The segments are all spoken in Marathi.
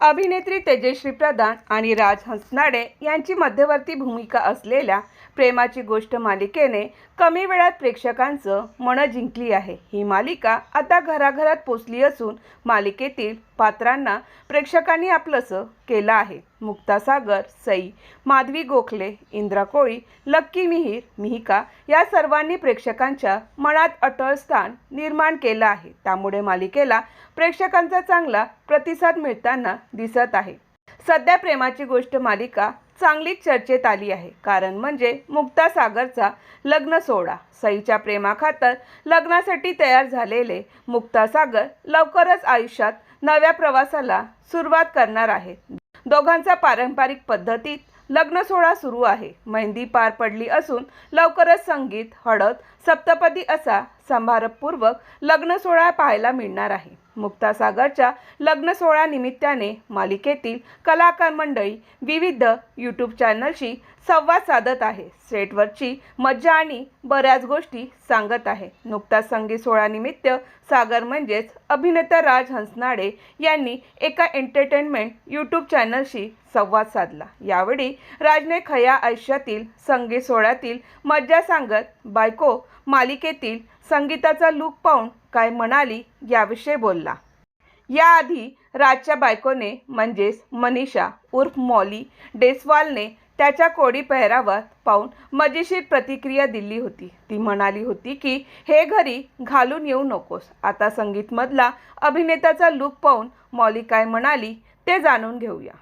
अभिनेत्री तेजश्री प्रधान आणि राज हंसनाडे यांची मध्यवर्ती भूमिका असलेल्या प्रेमाची गोष्ट मालिकेने कमी वेळात प्रेक्षकांचं मनं जिंकली आहे. ही मालिका आता घराघरात पोचली असून मालिकेतील पात्रांना प्रेक्षकांनी आपलंसं केलं आहे. मुक्तासागर सई माधवी गोखले इंद्रा कोळी लक्की मिहीर मिहिका या सर्वांनी प्रेक्षकांच्या मनात अटळ स्थान निर्माण केलं आहे. त्यामुळे मालिकेला प्रेक्षकांचा चांगला प्रतिसाद मिळताना दिसत आहे. सध्या प्रेमाची गोष्ट मालिका चांगलीच चर्चेत आली आहे. कारण म्हणजे मुक्ता सागरचा लग्न सोहळा. सईच्या प्रेमाखातर लग्नासाठी तयार झालेले मुक्ता सागर लवकरच आयुष्यात नव्या प्रवासाला सुरुवात करणार आहेत दोघांचा पारंपरिक पद्धतीत लग्न सोहळा सुरू आहे. मेहंदी पार पडली असून लवकरच संगीत हळद सप्तपदी असा समारंभपूर्वक लग्न सोहळा पाहायला मिळणार आहे. मुक्तासागरच्या लग्न निमित्ताने मालिकेतील कलाकार मंडळी विविध यूट्यूब चॅनलशी संवाद साधत आहे. सेटवरची मज्जा आणि बऱ्याच गोष्टी सांगत आहे. नुकताच संगीत सोहळ्यानिमित्त सागर म्हणजेच अभिनेता राज हंसनाडे यांनी एका एंटरटेनमेंट यूट्यूब चॅनलशी संवाद साधला. यावेळी राजने खया आयुष्यातील संगीत सोहळ्यातील मज्जा सांगत बायको मालिकेतील संगीताचा लूक पाहून काय म्हणाली याविषयी बोलला. याआधी राजच्या बायकोने म्हणजेच मनीषा उर्फ मॉली डेसवालने त्याच्या कोडी पेहरावात पाहून मजेशीर प्रतिक्रिया दिली होती. ती म्हणाली होती की हे घरी घालून येऊ नकोस. आता संगीतमधला अभिनेत्याचा लूक पाहून मॉली काय म्हणाली ते जाणून घेऊया.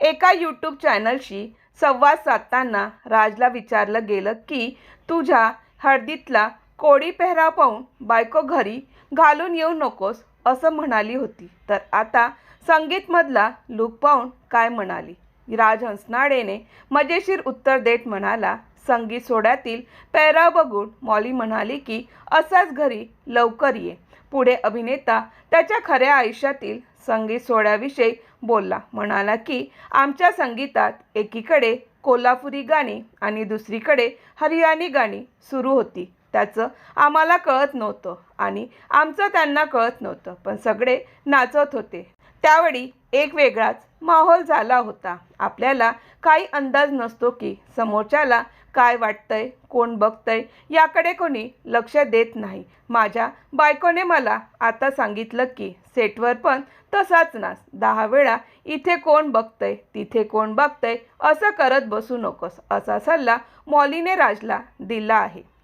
एका यूट्यूब चॅनलशी संवाद साधताना राजला विचारलं गेलं की तुझ्या हळदीतला कोडी पेहराव पाहून बायको घरी घालून येऊ नकोस असं म्हणाली होती. तर आता संगीतमधला लूक पाहून काय म्हणाली? राज हंसनाडेने मजेशीर उत्तर देत म्हणाला संगीत सोड्यातील पेहराव बघून मॉली म्हणाली की असाच घरी लवकर ये. पुढे अभिनेता त्याच्या खऱ्या आयुष्यातील संगीत सोहळ्याविषयी बोलला. म्हणाला की आमच्या संगीतात एकीकडे कोल्हापुरी गाणी आणि दुसरीकडे हरियाणी गाणी सुरू होती. त्याचं आम्हाला कळत नव्हतं आणि आमचं त्यांना कळत नव्हतं पण सगळे नाचत होते. त्यावेळी एक वेगळाच माहोल झाला होता. आपल्याला काही अंदाज नसतो की समोरच्याला काय वाटतंय कोण बघतंय याकडे कोणी लक्ष देत नाही. माझ्या बायकोने मला आता सांगितलं की सेटवर पण तसाच नाच. दहा वेळा इथे कोण बघतंय तिथे कोण बघतंय असं करत बसू नकोस असा सल्ला मॉलीने राजला दिला आहे.